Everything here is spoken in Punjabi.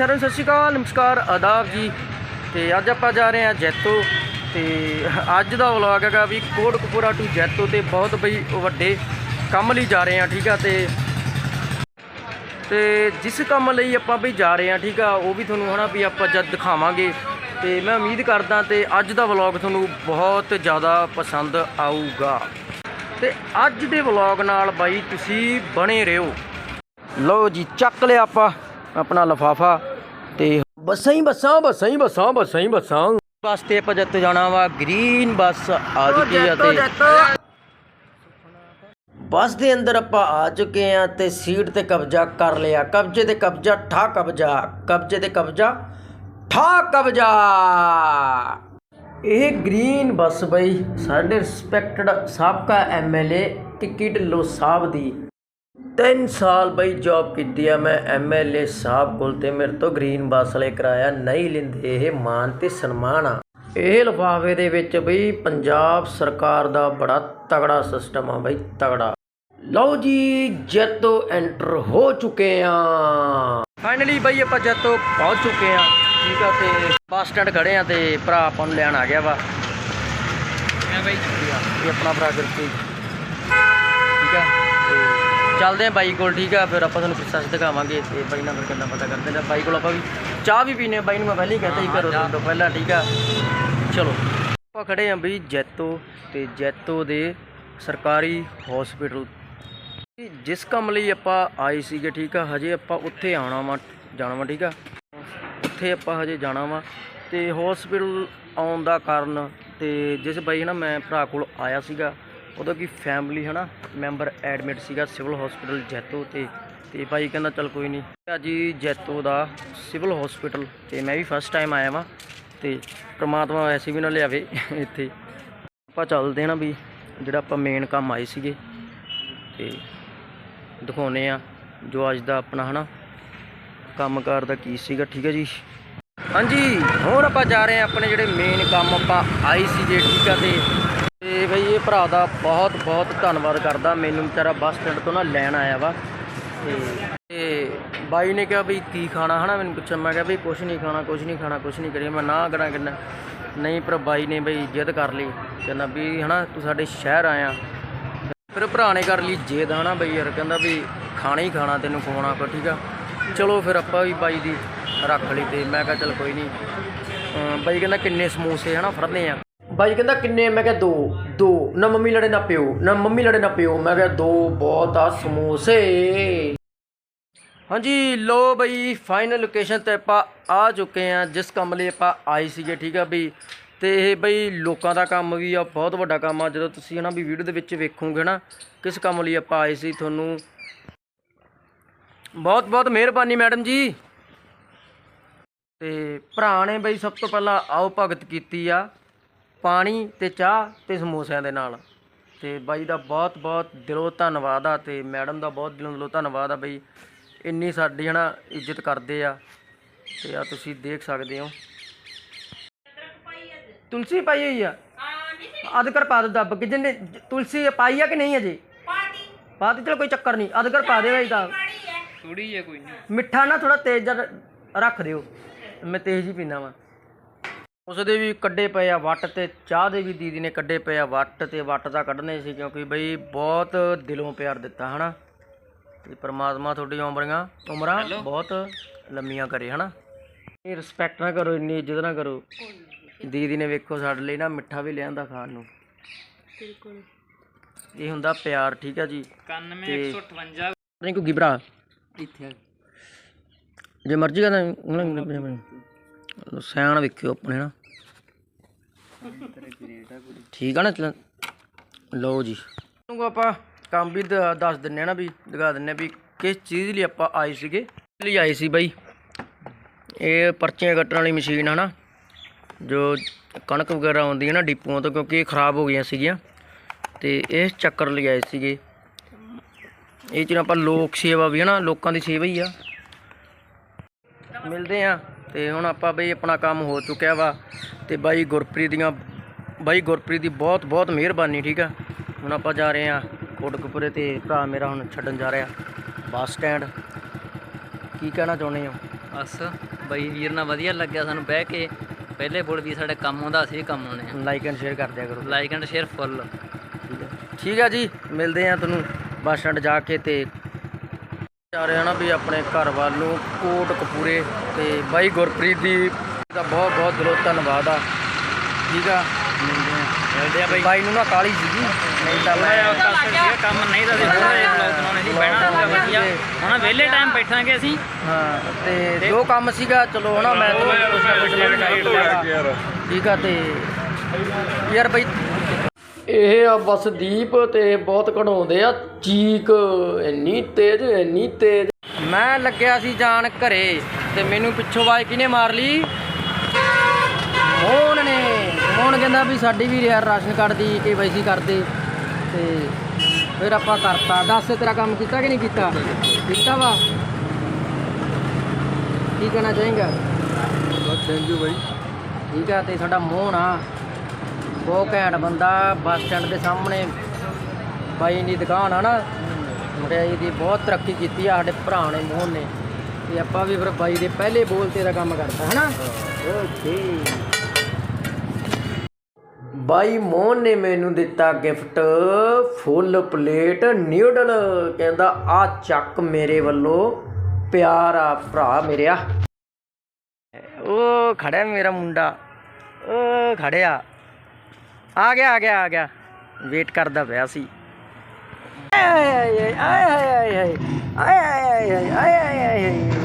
ਸਾਰਿਆਂ ਨੂੰ ਸਤਿ ਸ਼੍ਰੀ ਅਕਾਲ, ਨਮਸਕਾਰ, ਆਦਾਬ ਜੀ। ਤੇ ਅੱਜ ਆਪਾਂ ਜਾ ਰਹੇ ਹਾਂ ਜੈਤੋ। ਤੇ ਅੱਜ ਦਾ ਵਲੌਗ ਹੈਗਾ ਵੀ ਕੋਟਕਪੂਰਾ ਟੂ ਜੈਤੋ ਤੇ ਬਹੁਤ ਬਈ ਵੱਡੇ ਕੰਮ ਲਈ ਜਾ ਰਹੇ ਹਾਂ, ਠੀਕ ਆ? ਤੇ ਤੇ ਜਿਸ ਕੰਮ ਲਈ ਆਪਾਂ ਬਈ ਜਾ ਰਹੇ ਹਾਂ, ਠੀਕ ਆ, ਉਹ ਵੀ ਤੁਹਾਨੂੰ ਹਨਾ ਵੀ ਆਪਾਂ ਜਦ ਦਿਖਾਵਾਂਗੇ। ਤੇ ਮੈਂ ਉਮੀਦ ਕਰਦਾ ਤੇ ਅੱਜ ਦਾ ਵਲੌਗ ਤੁਹਾਨੂੰ ਬਹੁਤ ਜ਼ਿਆਦਾ ਪਸੰਦ ਆਊਗਾ। ਤੇ ਅੱਜ ਦੇ ਵਲੌਗ ਨਾਲ ਬਾਈ ਤੁਸੀਂ ਬਣੇ ਰਹੋ। ਲਓ ਜੀ, ਚੱਕ ਲਿਆ ਆਪਾਂ ਆਪਣਾ ਲਫਾਫਾ। ਤੇ ਬੱਸਾਂ ਹੀ ਬੱਸਾਂ ਬੱਸਾਂ ਹੀ ਬੱਸਾਂ ਬੱਸਾਂ ਹੀ ਬੱਸਾਂ। ਬੱਸ ਤੇ ਆਪਾਂ ਜੱਤ ਜਾਣਾ ਵਾ ਗ੍ਰੀਨ ਬੱਸ ਆ ਚੁੱਕੀ ਆ ਤੇ ਬੱਸ ਦੇ ਅੰਦਰ ਆਪਾਂ ਆ ਚੁੱਕੇ ਆ ਤੇ ਸੀਟ ਤੇ ਕਬਜ਼ਾ ਕਰ ਲਿਆ। ਕਬਜ਼ੇ ਤੇ ਕਬਜ਼ਾ ਠਾ ਕਬਜ਼ਾ ਕਬਜ਼ੇ ਤੇ ਕਬਜ਼ਾ ਠਾ ਕਬਜ਼ਾ। ਇਹ ਗ੍ਰੀਨ ਬੱਸ ਬਈ ਸਾਡੇ ਰਿਸਪੈਕਟਡ ਸਾਬਕਾ ਐਮਐਲਏ ਟਿੱਕੀ ਢਿੱਲੋਂ ਸਾਹਿਬ ਦੀ। 3 ਸਾਲ ਬਈ ਜੌਬ ਕੀਤੀ ਆ ਮੈਂ ਐਮਐਲਏ ਸਾਹਿਬ ਕੋਲ ਤੇ ਮੇਰੇ ਤੋਂ ਗ੍ਰੀਨ ਬੱਸ ਵਾਲੇ ਕਿਰਾਇਆ ਨਹੀਂ ਲੈਂਦੇ ਇਹ ਮਾਨ ਤੇ ਸਨਮਾਨ ਆ। ਇਹ ਲਿਫਾਫੇ ਦੇ ਵਿੱਚ ਬਈ ਪੰਜਾਬ ਸਰਕਾਰ ਦਾ ਬੜਾ ਤਗੜਾ ਸਿਸਟਮ ਆ ਬਈ ਤਗੜਾ। ਲਓ ਜੀ ਜੈਤੋ ਐਂਟਰ ਹੋ ਚੁੱਕੇ ਆ। ਫਾਈਨਲੀ ਬਈ ਆਪਾਂ ਜੈਤੋ ਪਹੁੰਚ ਚੁੱਕੇ ਆ। ਠੀਕ ਆ ਤੇ ਬੱਸ ਸਟੈਂਡ ਖੜੇ ਆ ਤੇ ਭਰਾ ਆਪਾਂ ਨੂੰ ਲੈਣ ਆ ਗਿਆ ਵਾ। ਮੈਂ ਬਈ ਇਹ ਆਪਣਾ ਭਰਾ ਕਰਕੇ ਠੀਕ ਆ? ਚੱਲਦੇ ਆ ਬਾਈ ਕੋਲ ਠੀਕ ਆ? ਫਿਰ ਆਪਾਂ ਤੁਹਾਨੂੰ ਪ੍ਰੋਸੈਸ ਦਿਖਾਵਾਂਗੇ ਤੇ ਬਾਈ ਨਾਲ ਫਿਰ ਕਿੰਨਾ ਪਤਾ ਕਰਦੇ ਨੇ। ਬਾਈ ਕੋਲ ਆਪਾਂ ਵੀ ਚਾਹ ਵੀ ਪੀਨੇ ਆ, ਬਾਈ ਨੂੰ ਮੈਂ ਪਹਿਲਾਂ ਹੀ ਕਹਤਾ ਸੀ ਘਰੋਂ ਤੋਂ ਪਹਿਲਾਂ ਠੀਕ ਆ? ਚਲੋ ਆਪਾਂ ਖੜੇ ਆ ਬਈ ਜੈਤੋ ਤੇ ਜੈਤੋ ਦੇ ਸਰਕਾਰੀ ਹਸਪੀਟਲ ਜਿਸ ਕੰਮ ਲਈ ਆਪਾਂ ਆਏ ਸੀਗੇ ਠੀਕ ਆ? ਹਜੇ ਆਪਾਂ ਉੱਥੇ ਆਉਣਾ ਵਾ ਜਾਣਾ ਵਾ ਠੀਕ ਆ? ਉੱਥੇ ਆਪਾਂ ਹਜੇ ਜਾਣਾ ਵਾ। ਤੇ ਹਸਪੀਟਲ ਆਉਣ ਦਾ ਕਾਰਨ ਤੇ ਜਿਸ ਬਾਈ ਹਨਾ ਮੈਂ ਭਰਾ ਕੋਲ ਆਇਆ ਸੀਗਾ। ਉਹਦਾ ਕੀ ਫੈਮਿਲੀ ਹਨਾ ਮੈਂਬਰ ਐਡਮਿਟ ਸੀਗਾ ਸਿਵਲ ਹਸਪੀਟਲ ਜੈਤੋ ਤੇ ਤੇ ਭਾਈ ਕਹਿੰਦਾ ਚਲ ਕੋਈ ਨਹੀਂ ਅੱਜ ਹੀ ਜੈਤੋ ਦਾ ਸਿਵਲ ਹਸਪੀਟਲ ਤੇ ਮੈਂ ਵੀ ਫਸਟ ਟਾਈਮ ਆਇਆ ਵਾਂ, ਤੇ ਪ੍ਰਮਾਤਮਾ ਐਸੀ ਵੀ ਨਾ ਲਿਆਵੇ ਇੱਥੇ। ਆਪਾਂ ਚੱਲਦੇ ਹਾਂ ਨਾ ਵੀ ਜਿਹੜਾ ਆਪਾਂ ਮੇਨ ਕੰਮ ਆਏ ਸੀਗੇ, ਤੇ ਦਿਖਾਉਨੇ ਆ ਜੋ ਅੱਜ ਦਾ ਆਪਣਾ ਹਨਾ ਕੰਮਕਾਰ ਦਾ ਕੀ ਸੀਗਾ, ਠੀਕ ਹੈ ਜੀ? ਹਾਂਜੀ, ਹੋਰ ਆਪਾਂ ਜਾ ਰਹੇ ਹਾਂ ਆਪਣੇ ਜਿਹੜੇ ਮੇਨ ਕੰਮ ਆਪਾਂ ਆਏ ਸੀਗੇ ਠੀਕ ਆ ਤੇ ਭਰਾ ਦਾ ਬਹੁਤ ਬਹੁਤ ਧੰਨਵਾਦ ਕਰਦਾ। ਮੈਨੂੰ ਵਿਚਾਰਾ ਬੱਸ ਸਟੈਂਡ ਤੋਂ ਨਾ ਲੈਣ ਆਇਆ ਵਾ। ਤੇ ਤੇ ਬਾਈ ਨੇ ਕਿਹਾ ਵੀ ਕੀ ਖਾਣਾ, ਹਨਾ? ਮੈਨੂੰ ਪੁੱਛਿਆ, ਮੈਂ ਕਿਹਾ ਵੀ ਕੁਛ ਨਹੀਂ ਖਾਣਾ, ਕੁਛ ਨਹੀਂ ਖਾਣਾ, ਕੁਛ ਨਹੀਂ ਕਰੀਏ। ਮੈਂ ਨਾ ਕਰਾਂ ਕਿੰਨਾ। ਨਹੀਂ, ਪਰ ਬਾਈ ਨੇ ਬਈ ਜਿੱਦ ਕਰ ਲਈ। ਕਹਿੰਦਾ ਵੀ, ਹਨਾ, ਤੂੰ ਸਾਡੇ ਸ਼ਹਿਰ ਆਇਆ। ਫਿਰ ਭਰਾ ਨੇ ਕਰ ਲਈ ਜੇਦ, ਹਨਾ ਬਈ ਯਾਰ? ਕਹਿੰਦਾ ਵੀ ਖਾਣਾ ਹੀ ਖਾਣਾ, ਤੈਨੂੰ ਖਵਾਉਣਾ ਕੋ ਠੀਕ ਆ? ਚਲੋ ਫਿਰ ਆਪਾਂ ਵੀ ਬਾਈ ਦੀ ਰੱਖ ਲਈ ਤੇ ਮੈਂ ਕਿਹਾ ਚਲ ਕੋਈ ਨਹੀਂ। ਬਾਈ ਕਹਿੰਦਾ ਕਿੰਨੇ ਸਮੋਸੇ, ਹਨਾ, ਫੜਨੇ ਆ। ਭਾਈ ਕਹਿੰਦਾ ਕਿੰਨੇ? ਮੈਂ ਕਿਹਾ ਦੋ। ਦੋ। ਨਾ ਮੰਮੀ ਲੜੇ ਨਾ ਪਿਓ। ਨਾ ਮੰਮੀ ਲੜੇ ਨਾ ਪਿਓ। ਮੈਂ ਕਿਹਾ ਦੋ ਬਹੁਤ ਆ ਸਮੋਸੇ। ਹਾਂਜੀ ਲੋ ਬਈ ਫਾਈਨਲ ਲੋਕੇਸ਼ਨ ਤੇ ਆਪਾਂ ਆ ਚੁੱਕੇ ਆ ਜਿਸ ਕੰਮ ਲਈ ਆਪਾਂ ਆਏ ਸੀਗੇ, ਠੀਕ ਆ ਬਈ। ਤੇ ਇਹ ਬਈ ਲੋਕਾਂ ਦਾ ਕੰਮ ਵੀ ਆ, ਬਹੁਤ ਵੱਡਾ ਕੰਮ ਆ। ਜਦੋਂ ਤੁਸੀਂ ਹਨਾ ਵੀ ਵੀਡੀਓ ਦੇ ਵਿੱਚ ਵੇਖੋਗੇ ਨਾ, ਕਿਸ ਕੰਮ ਲਈ ਆਪਾਂ ਆਏ ਸੀ ਤੁਹਾਨੂੰ। ਬਹੁਤ ਬਹੁਤ ਮਿਹਰਬਾਨੀ ਮੈਡਮ ਜੀ। ਤੇ ਭਰਾ ਨੇ ਬਈ ਸਭ ਤੋਂ ਪਹਿਲਾਂ ਆਓ ਭਗਤ ਕੀਤੀ ਆ। ਪਾਣੀ ਤੇ ਚਾਹ ਤੇ ਸਮੋਸਿਆਂ ਦੇ ਨਾਲ। ਤੇ ਬਾਈ ਦਾ ਬਹੁਤ ਬਹੁਤ ਦਿਲੋਂ ਧੰਨਵਾਦ ਆ ਤੇ ਮੈਡਮ ਦਾ ਬਹੁਤ ਦਿਲੋਂ ਦਿਲੋਂ ਧੰਨਵਾਦ ਆ ਬਈ ਇੰਨੀ ਸਾਡੀ ਹਨਾ ਇੱਜ਼ਤ ਕਰਦੇ ਆ। ਤੇ ਆ ਤੁਸੀਂ ਦੇਖ ਸਕਦੇ ਹੋ। ਤੁਲਸੀ ਪਾਈ ਹੋਈ ਆ? ਅਦਕਰ ਪਾ ਦੋ ਦੱਬ ਕੇ। ਜਿੰਨੇ ਤੁਲਸੀ ਪਾਈ ਆ ਕਿ ਨਹੀਂ ਅਜੇ? ਪਾ ਦੇ ਚਲ ਕੋਈ ਚੱਕਰ ਨਹੀਂ। ਅਦਕਰ ਪਾ ਦੇ ਬਾਈ ਤਾਂ। ਥੋੜੀ ਹੈ ਕੋਈ ਨਹੀਂ। ਮਿੱਠਾ ਨਾ ਥੋੜਾ ਤੇਜ਼ ਰੱਖ ਦਿਓ। ਮੈਂ ਤੇਜ਼ ਹੀ ਪੀਣਾ ਵਾ। ਉਸਦੇ ਵੀ ਕੱਢੇ ਪਏ ਆ ਵੱਟ ਤੇ ਚਾਹ ਦੇ ਵੀ ਦੀਦੀ ਨੇ ਕੱਢੇ ਪਏ ਆ ਵੱਟ ਤੇ ਵੱਟ ਤਾਂ ਕੱਢਨੇ ਸੀ ਕਿਉਂਕਿ ਬਈ ਬਹੁਤ ਦਿਲੋਂ ਪਿਆਰ ਦਿੱਤਾ ਹਨਾ? ਤੇ ਪ੍ਰਮਾਤਮਾ ਤੁਹਾਡੀ ਉਮਰੀਆਂ ਉਮਰਾਂ ਬਹੁਤ ਲੰਮੀਆਂ ਕਰੇ ਹਨਾ? ਇਹ ਰਿਸਪੈਕਟ ਨਾ ਕਰੋ ਇੰਨੀ ਇੱਜ਼ਤ ਨਾ ਕਰੋ। ਦੀਦੀ ਨੇ ਵੇਖੋ ਸਾਡੇ ਲਈ ਨਾ ਮਿੱਠਾ ਵੀ ਲਿਆਂਦਾ ਖਾਣ ਨੂੰ। ਬਿਲਕੁਲ। ਇਹ ਹੁੰਦਾ ਪਿਆਰ ਠੀਕ ਆ ਜੀ? 91 158 ਨਹੀਂ ਕੋਈ ਭਰਾ ਇੱਥੇ ਜੇ ਮਰਜ਼ੀ ਕਰਦਾ ਸਿਆਣ ਵੇਖਿਓ ਆਪਣੇ ਨਾ। ਠੀਕ ਆ ਨਾ ਲਓ ਜੀ। ਤੁਹਾਨੂੰ ਆਪਾਂ ਕੰਮ ਵੀ ਦੱਸ ਦਿੰਨੇ ਆ ਨਾ ਵੀ ਦਿਖਾ ਦਿੰਨੇ ਆ ਵੀ ਕਿਸ ਚੀਜ਼ ਲਈ ਆਪਾਂ ਆਏ ਸੀਗੇ। ਲਈ ਆਏ ਸੀ ਬਾਈ? ਇਹ ਪਰਚੀਆਂ ਕੱਟਣ ਵਾਲੀ ਮਸ਼ੀਨ ਆ ਨਾ, ਜੋ ਕਣਕ ਵਗੈਰਾ ਆਉਂਦੀ ਹੈ ਨਾ ਡਿਪੂਆਂ ਤੋਂ, ਕਿਉਂਕਿ ਇਹ ਖਰਾਬ ਹੋ ਗਈਆਂ ਸੀਗੀਆਂ। ਤੇ ਇਸ ਚੱਕਰ ਲਈ ਆਏ ਸੀਗੇ। ਇਹ ਚ ਆਪਾਂ ਲੋਕ ਸੇਵਾ ਵੀ ਹੈ ਨਾ, ਲੋਕਾਂ ਦੀ ਸੇਵਾ ਹੀ ਆ। ਮਿਲਦੇ ਆ। ਤੇ ਹੁਣ ਆਪਾਂ ਬਈ ਆਪਣਾ ਕੰਮ ਹੋ ਚੁੱਕਿਆ ਵਾ ਤੇ ਬਾਈ ਗੁਰਪ੍ਰੀਤ ਦੀਆਂ ਬਾਈ ਗੁਰਪ੍ਰੀਤ ਦੀ ਬਹੁਤ ਬਹੁਤ ਮਿਹਰਬਾਨੀ ਠੀਕ ਆ? ਹੁਣ ਆਪਾਂ ਜਾ ਰਹੇ ਆ ਕੋਟਕਪੁਰੇ ਤੇ ਭਰਾ ਮੇਰਾ ਹੁਣ ਛੱਡਣ ਜਾ ਰਿਹਾ ਬੱਸ ਸਟੈਂਡ। ਕੀ ਕਹਿਣਾ ਚਾਹੁੰਦੇ ਹੋ? ਬਸ ਬਈ ਵੀਰ ਨਾਲ ਵਧੀਆ ਲੱਗਿਆ ਸਾਨੂੰ ਬਹਿ ਕੇ। ਪਹਿਲੇ ਬੋਲ ਵੀ ਸਾਡੇ ਕੰਮ ਆਉਂਦਾ ਸੀ ਕੰਮ ਆਉਣੇ ਲਾਈਕ ਐਂਡ ਸ਼ੇਅਰ ਕਰ ਦਿਆ ਕਰੋ। ਲਾਈਕ ਐਂਡ ਸ਼ੇਅਰ ਫੁੱਲ ਠੀਕ ਹੈ ਠੀਕ ਹੈ ਜੀ ਮਿਲਦੇ ਆ ਤੁਹਾਨੂੰ ਬੱਸ ਸਟੈਂਡ ਜਾ ਕੇ ਤੇ ਜਾ ਰਹੇ ਹਾਂ ਨਾ ਵੀ ਆਪਣੇ ਘਰ ਵੱਲ ਨੂੰ ਕੋਟ ਕਪੂਰੇ ਤੇ ਬਾਈ ਗੁਰਪ੍ਰੀਤ ਦੀ ਦਾ ਬਹੁਤ ਬਹੁਤ ਦਿਲੋਂ ਧੰਨਵਾਦ ਆ। ਠੀਕ ਆ? ਮਿਲਦੇ ਆ। ਬਈ ਬਾਈ ਨੂੰ ਨਾ ਕਾਲੀ ਸੀਗੀ। ਨਹੀਂ ਤਾਂ ਮੈਂ ਕੰਮ ਨਹੀਂ ਤਾਂ ਹੋਰ ਇਹ ਵਲੌਗ ਬਣਾਉਣੇ ਸੀ ਬਹਿਣਾ ਸੀਗਾ ਵਧੀਆ। ਹੁਣ ਵਿਹਲੇ ਟਾਈਮ ਬੈਠਾਂਗੇ ਅਸੀਂ। ਹਾਂ ਤੇ ਜੋ ਕੰਮ ਸੀਗਾ ਚਲੋ ਹਨਾ ਮੈਂ ਤੁਹਾਨੂੰ ਨਾ। ਠੀਕ ਆ ਤੇ ਯਾਰ ਬਈ ਇਹ ਆ ਬਸ ਦੀਪ ਤੇ ਬਹੁਤ ਕਢਾਉਂਦੇ ਆ। ਚੀਕ ਇੰਨੀ ਤੇਜ਼ ਇੰਨੀ ਤੇਜ਼। ਮੈਂ ਲੱਗਿਆ ਸੀ ਜਾਣ ਘਰੇ। ਤੇ ਮੈਨੂੰ ਪਿੱਛੋਂ ਆਵਾਜ਼ ਕਿਹਨੇ ਮਾਰ ਲਈ? ਮੋਹਨ ਨੇ। ਮੋਹਨ ਕਹਿੰਦਾ ਵੀ ਸਾਡੀ ਵੀ ਯਾਰ ਰਾਸ਼ਨ ਕਾਰਡ ਦੀ ਕੇਵਾਈਸੀ ਕਰਦੇ। ਤੇ ਫਿਰ ਆਪਾਂ ਕਰਤਾ। ਦੱਸ ਤੇਰਾ ਕੰਮ ਕੀਤਾ ਕਿ ਨਹੀਂ ਕੀਤਾ? ਕੀਤਾ ਵਾ। ਕੀ ਕਹਿਣਾ ਚਾਹੇਗਾ? ਥੈਂਕ ਯੂ ਬਾਈ। ਠੀਕ ਆ ਤੇ ਸਾਡਾ ਮੋਹਨ ਆ। ਬਹੁਤ ਘੈਂਟ ਬੰਦਾ ਬੱਸ ਸਟੈਂਡ ਦੇ ਸਾਹਮਣੇ। ਬਾਈ ਦੀ ਦੁਕਾਨ ਆ ਨਾ। ਮਠਿਆਈ ਦੀ ਬਹੁਤ ਤਰੱਕੀ ਕੀਤੀ ਆ ਸਾਡੇ ਭਰਾ ਨੇ ਮੋਹਨ ਨੇ। ਤੇ ਆਪਾਂ ਵੀ ਫਿਰ ਬਾਈ ਦੇ ਪਹਿਲੇ ਬੋਲ ਤੇ ਦਾ ਕੰਮ ਕਰਦਾ ਹਨਾ ਓਕੇ ਬਾਈ ਮੋਹਨ ਨੇ ਮੈਨੂੰ ਦਿੱਤਾ ਗਿਫਟ ਫੁੱਲ ਪਲੇਟ ਨਿਊਡਲ ਕਹਿੰਦਾ ਆ ਚੱਕ ਮੇਰੇ ਵੱਲੋਂ ਪਿਆਰ ਆ ਭਰਾ ਮੇਰਿਆ ਉਹ ਖੜਿਆ ਮੇਰਾ ਮੁੰਡਾ ਉਹ ਖੜਿਆ ਆ ਗਿਆ ਆ ਗਿਆ ਆ ਗਿਆ ਵੇਟ ਕਰਦਾ ਪਿਆ ਸੀ ਆਏ ਆਏ ਆਏ ਆਏ ਆਏ ਆਏ ਆਏ ਆਏ ਆਏ ਆਏ ਆਏ